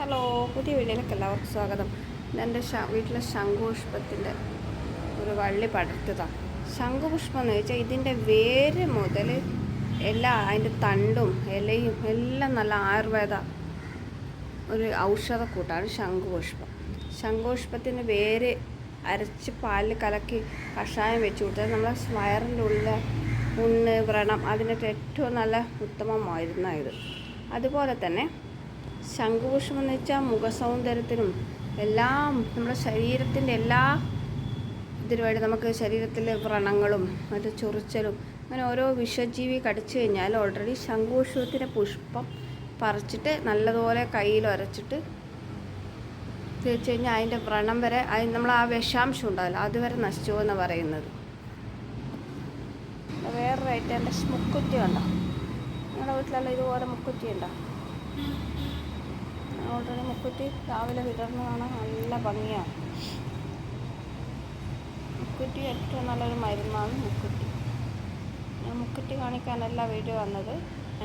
Hello പുതിയ വീഡിയോയിലേക്ക് എല്ലാവർക്കും സ്വാഗതം. എന്റെ വീട്ടിലെ ശംഖുപുഷ്പത്തിന്റെ ഒരു വള്ളി പടർത്തതാണ് ശംഖുപുഷ്പം എന്ന് വെച്ചാൽ ഇതിന്റെ വേര് മുതൽ എല്ലാ അതിന്റെ തണ്ടും ഇലയും എല്ലാം നല്ല ആയുർവേദ ഒരു ഔഷധക്കൂട്ടാണ് ശംഖുപുഷ്പം. ശംഖുപുഷ്പത്തിന്റെ വേര് അരച്ച് പാലിൽ കലക്കി കഷായം വെച്ച് കൊടുത്താൽ നമ്മളെ വയറിന്റെ ഉള്ളിലെ പുണ്ണ് വ്രണം അതിനൊക്കെ ഏറ്റവും നല്ല ഉത്തമമായിരുന്ന ഇത്. അതുപോലെ തന്നെ ശംഖുപുഷ്പം എന്ന് വെച്ചാൽ മുഖസൗന്ദര്യത്തിനും എല്ലാം നമ്മുടെ ശരീരത്തിന്റെ എല്ലാ ഇതിനുമായിട്ട് നമുക്ക് ശരീരത്തിലെ വ്രണങ്ങളും മറ്റു ചൊറിച്ചലും അങ്ങനെ ഓരോ വിഷജീവി കടിച്ചു കഴിഞ്ഞാൽ ഓൾറെഡി ശംഖുപുഷ്പത്തിന്റെ പുഷ്പം പറിച്ചിട്ട് നല്ലതുപോലെ കയ്യിൽ അരച്ചിട്ട് തേച്ച് കഴിഞ്ഞാൽ അതിന്റെ വ്രണം വരെ അതിന് നമ്മൾ ആ വിഷാംശം ഉണ്ടാവില്ല അതുവരെ നശിച്ചു എന്ന് പറയുന്നത്. വേറൊരു ഐറ്റം എന്റെ മുക്കുറ്റി ഉണ്ടോ നിങ്ങളുടെ വീട്ടിലെല്ലാം ഇതുപോലെ മുക്കുറ്റി ഉണ്ടോ? ഓൾറെഡി മുക്കുറ്റി രാവിലെ വിടർന്നതാണ്. നല്ല ഭംഗിയാണ്. മുക്കുറ്റി ഏറ്റവും നല്ലൊരു മരുന്നാണ് മുക്കുറ്റി. ഞാൻ മുക്കുറ്റി കാണിക്കാനല്ല വീഡിയോ വന്നത്.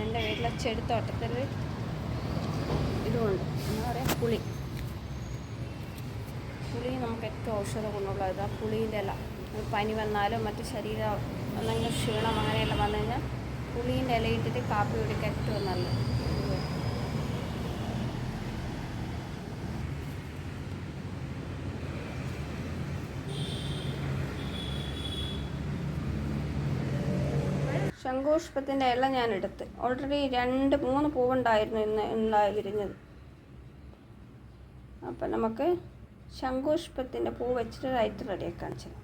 എന്റെ വീട്ടിലെ ചെടിത്തോട്ടത്തിൽ ഇതുമുണ്ട് എന്താ പറയുക പുളി. പുളി നമുക്ക് ഏറ്റവും ഔഷധ ഗുണമുള്ളത് ആ പുളീന്റെ ഇല. പനി വന്നാലും മറ്റ് ശരീരം എന്തെങ്കിലും ക്ഷീണം അങ്ങനെയെല്ലാം വന്നു കഴിഞ്ഞാൽ പുളീന്റെ ഇല ഇട്ടിട്ട് കാപ്പി കുടിക്കാൻ ഏറ്റവും നല്ലത്. ശംഖുപുഷ്പത്തിന്റെ ഇല ഞാൻ എടുത്ത്. ഓൾറെഡി രണ്ട് മൂന്ന് പൂവുണ്ടായിരുന്നു ഇന്ന് ഉണ്ടായി വിരിഞ്ഞത് അപ്പം നമുക്ക് ശംഖുപുഷ്പത്തിന്റെ പൂ വെച്ചിട്ട് റൈറ്റ് റെഡിയാക്കി ഞാൻ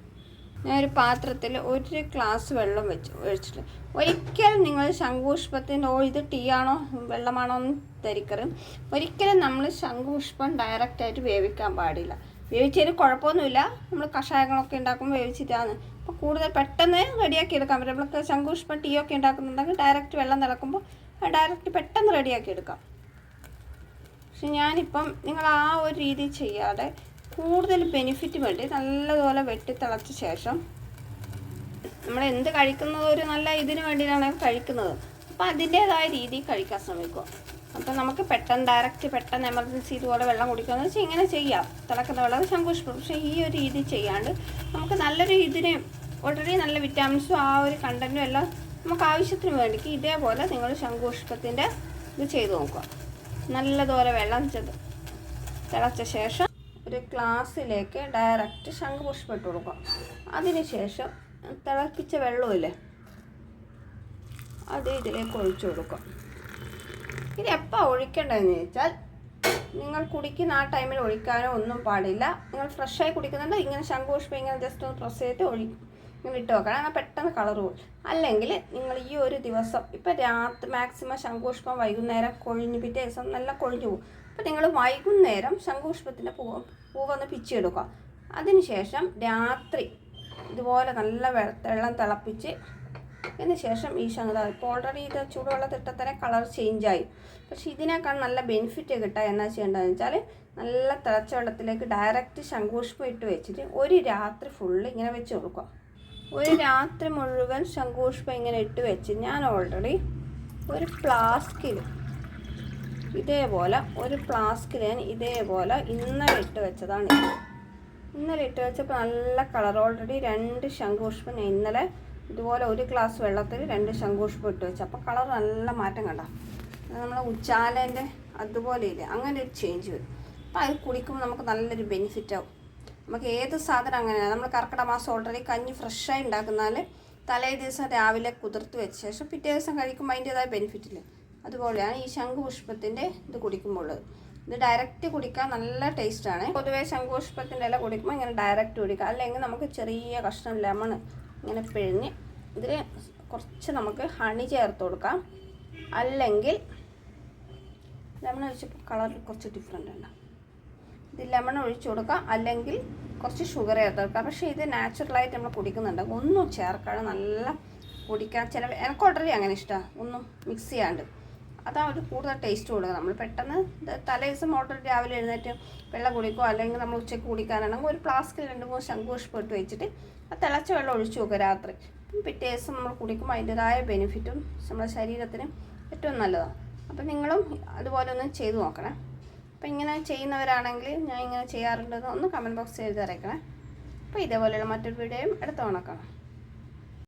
ഞാനൊരു പാത്രത്തിൽ ഒരു ഗ്ലാസ് വെള്ളം വെച്ച് ഒഴിച്ചിട്ട്. ഒരിക്കലും നിങ്ങൾ ശംഖുപുഷ്പത്തിന്റെ ഓ ഇത് ടീ ആണോ വെള്ളമാണോ എന്ന് ധരിക്കരുത് ഒരിക്കലും നമ്മൾ ശംഖുപുഷ്പം ഡയറക്റ്റായിട്ട് വേവിക്കാൻ പാടില്ല. വേവിച്ചതിന് കുഴപ്പമൊന്നുമില്ല. നമ്മൾ കഷായങ്ങളൊക്കെ ഉണ്ടാക്കുമ്പോൾ വേവിച്ചിട്ടാണ്. അപ്പോൾ കൂടുതൽ പെട്ടെന്ന് റെഡിയാക്കി എടുക്കാൻ പറ്റും. നമ്മൾക്ക് ശംഖുപുഷ്പം ടീ ഒക്കെ ഉണ്ടാക്കുന്നുണ്ടെങ്കിൽ ഡയറക്റ്റ് വെള്ളം തിളക്കുമ്പോൾ ഡയറക്റ്റ് പെട്ടെന്ന് റെഡിയാക്കി എടുക്കാം. പക്ഷെ ഞാനിപ്പം നിങ്ങൾ ആ ഒരു രീതി ചെയ്യാതെ കൂടുതൽ ബെനിഫിറ്റ് വേണ്ടി നല്ലതുപോലെ വെട്ടി തിളച്ച ശേഷം നമ്മൾ എന്ത് കഴിക്കുന്നത് ഒരു നല്ല ഇതിന് വേണ്ടിയിട്ടാണ് കഴിക്കുന്നത്. അപ്പോൾ അതിന്റേതായ രീതിയിൽ കഴിക്കാൻ ശ്രമിക്കുക. അപ്പം നമുക്ക് പെട്ടെന്ന് ഡയറക്റ്റ് പെട്ടെന്ന് എമർജൻസി ഇതുപോലെ വെള്ളം കുടിക്കുകയെന്ന് വെച്ചാൽ ഇങ്ങനെ ചെയ്യാം. തിളക്കുന്ന വെള്ളം സന്തോഷപ്പെടും പക്ഷേ ഈ ഒരു രീതി ചെയ്യാണ്ട് നമുക്ക് നല്ലൊരു ഇതിന് ഓൾറെഡി നല്ല വിറ്റാമിൻസും ആ ഒരു കണ്ടന്റും എല്ലാം നമുക്ക് ആവശ്യത്തിന് വേണ്ടിക്ക് ഇതേപോലെ നിങ്ങൾ ശംഖുഷ്പത്തിന്റെ ഇത് ചെയ്ത് നോക്കുക. നല്ലതുപോലെ വെള്ളം ചെത് തിളച്ച ശേഷം ഒരു ഗ്ലാസ്സിലേക്ക് ഡയറക്റ്റ് ശംഖുപുഷ്പം ഇട്ട് കൊടുക്കുക. അതിനുശേഷം തിളപ്പിച്ച വെള്ളമില്ലേ അത് ഇതിലേക്ക് ഒഴിച്ചു കൊടുക്കുക. ഇത് എപ്പോൾ ഒഴിക്കേണ്ടതെന്ന് ചോദിച്ചാൽ നിങ്ങൾ കുടിക്കുന്ന ആ ടൈമിൽ ഒഴിക്കാനോ ഒന്നും പാടില്ല. നിങ്ങൾ ഫ്രഷായി കുടിക്കുന്നുണ്ട് ഇങ്ങനെ ശംഖുപുഷ്പം ഇങ്ങനെ ജസ്റ്റ് ഒന്ന് പ്രസ് ചെയ്തിട്ട് ഒഴി ഇങ്ങനെ ഇട്ട് വെക്കണം. എന്നാൽ പെട്ടെന്ന് കളർ പോകും അല്ലെങ്കിൽ നിങ്ങൾ ഈ ഒരു ദിവസം ഇപ്പം രാത്രി മാക്സിമം ശംഖുപുഷ്പം വൈകുന്നേരം കൊഴിഞ്ഞ് പിറ്റേ ദിവസം നല്ല കൊഴിഞ്ഞു പോകും അപ്പം നിങ്ങൾ വൈകുന്നേരം ശംഖുപുഷ്പത്തിന്റെ പൂവ് പൂവൊന്ന് പിച്ചെടുക്കുക അതിനുശേഷം രാത്രി ഇതുപോലെ നല്ല വെള്ളം തിളപ്പിച്ച് അതിന് ശേഷം ഈ ശങ്കത ഇപ്പോൾ ഓൾറെഡി ഇത് ചൂടുവെള്ളത്തിട്ട തന്നെ കളർ ചേഞ്ചായി പക്ഷെ ഇതിനേക്കാൾ നല്ല ബെനിഫിറ്റ് കിട്ടുക എന്നാ ചെയ്യേണ്ടതെന്ന് വെച്ചാൽ നല്ല തിളച്ച വെള്ളത്തിലേക്ക് ഡയറക്റ്റ് ശംഖുപുഷ്പം ഇട്ട് വെച്ചിട്ട് ഒരു രാത്രി ഫുള്ള് ഇങ്ങനെ വെച്ച് കൊടുക്കുക. ഒരു രാത്രി മുഴുവൻ ശംഖുപുഷ്പം ഇങ്ങനെ ഇട്ട് വെച്ച് ഞാൻ ഓൾറെഡി ഒരു ഫ്ലാസ്കിൽ ഇതേപോലെ ഒരു ഫ്ലാസ്കിൽ ഞാൻ ഇതേപോലെ ഇന്നലെ ഇട്ട് വെച്ചതാണ് ഇന്നലെ ഇട്ട് വെച്ചപ്പോൾ നല്ല കളർ ഓൾറെഡി രണ്ട് ശംഖുപുഷ്പം ഞാൻ ഇന്നലെ ഇതുപോലെ ഒരു ഗ്ലാസ് വെള്ളത്തിൽ രണ്ട് ശംഖുഷ്പം ഇട്ട് വെച്ചു. അപ്പോൾ കളർ നല്ല മാറ്റം കണ്ട. നമ്മൾ ഉച്ചാലേന്റെ അതുപോലെ ഇല്ല? അങ്ങനെ ഒരു ചേഞ്ച് വരും. അപ്പോൾ അത് കുടിക്കുമ്പോൾ നമുക്ക് നല്ലൊരു ബെനിഫിറ്റ് ആവും. നമുക്ക് ഏത് സാധനം അങ്ങനെയാണ് നമ്മൾ കർക്കിടക മാസം ഓൾറെഡി കഞ്ഞി ഫ്രഷായി ഉണ്ടാക്കുന്നാൽ തലേ ദിവസം രാവിലെ കുതിർത്ത് വെച്ച ശേഷം പിറ്റേ ദിവസം കഴിക്കുമ്പോൾ അതിന്റേതായ ബെനിഫിറ്റ് ഇല്ലേ? അതുപോലെയാണ് ഈ ശംഖുപുഷ്പത്തിന്റെ ഇത് കുടിക്കുമ്പോൾ ഇത് ഡയറക്റ്റ് കുടിക്കാൻ നല്ല ടേസ്റ്റാണ് പൊതുവേ ശംഖുപുഷ്പത്തിന്റെ ഇല കുടിക്കുമ്പോൾ ഇങ്ങനെ ഡയറക്റ്റ് കുടിക്കുക അല്ലെങ്കിൽ നമുക്ക് ചെറിയ കഷ്ണം ലെമൺ ഇങ്ങനെ പിഴിഞ്ഞ് ഇതിൽ കുറച്ച് നമുക്ക് ഹണി ചേർത്ത് കൊടുക്കാം. അല്ലെങ്കിൽ ലെമൺ ഒഴിച്ചപ്പോൾ കളർ കുറച്ച് ഡിഫറെന്റ് ഉണ്ട് ഇത് ലെമൺ ഒഴിച്ചു കൊടുക്കാം. അല്ലെങ്കിൽ കുറച്ച് ഷുഗർ ചേർത്ത് കൊടുക്കാം. പക്ഷേ ഇത് നാച്ചുറലായിട്ട് നമ്മൾ കുടിക്കുന്നുണ്ട് ഒന്നും ചേർക്കാതെ നല്ല കുടിക്കാൻ ചില എനിക്ക് ഓൾറെഡി അങ്ങനെ ഇഷ്ടമാണ് ഒന്നും മിക്സ് ചെയ്യാണ്ട്. അതാ ഒരു കൂടുതൽ ടേസ്റ്റ് കൊടുക്കുക. നമ്മൾ പെട്ടെന്ന് തലേ ദിവസം മോട്ടർ രാവിലെ എഴുന്നേറ്റ് വെള്ളം കുടിക്കുക അല്ലെങ്കിൽ നമ്മൾ ഉച്ചയ്ക്ക് കുടിക്കാനാണെങ്കിൽ ഒരു ഫ്ലാസ്കിൽ രണ്ട് മൂന്ന് ശംഖുപുഷ്പം ഇട്ട് വെച്ചിട്ട് ആ തിളച്ച വെള്ളം ഒഴിച്ചു നോക്കുക രാത്രി. പിറ്റേ ദിവസം നമ്മൾ കുടിക്കുമ്പോൾ അതിന്റെതായ ബെനിഫിറ്റും നമ്മുടെ ശരീരത്തിന് ഏറ്റവും നല്ലതാണ്. അപ്പം നിങ്ങളും അതുപോലെ ഒന്ന് ചെയ്തു നോക്കണേ. അപ്പം ഇങ്ങനെ ചെയ്യുന്നവരാണെങ്കിൽ ഞാൻ ഇങ്ങനെ ചെയ്യാറുണ്ടെന്ന് ഒന്ന് കമന്റ് ബോക്സിൽ എഴുതി അറിയിക്കണേ. അപ്പോൾ ഇതേപോലെയുള്ള മറ്റൊരു വീഡിയോയും എടുത്ത് ഉണക്കണം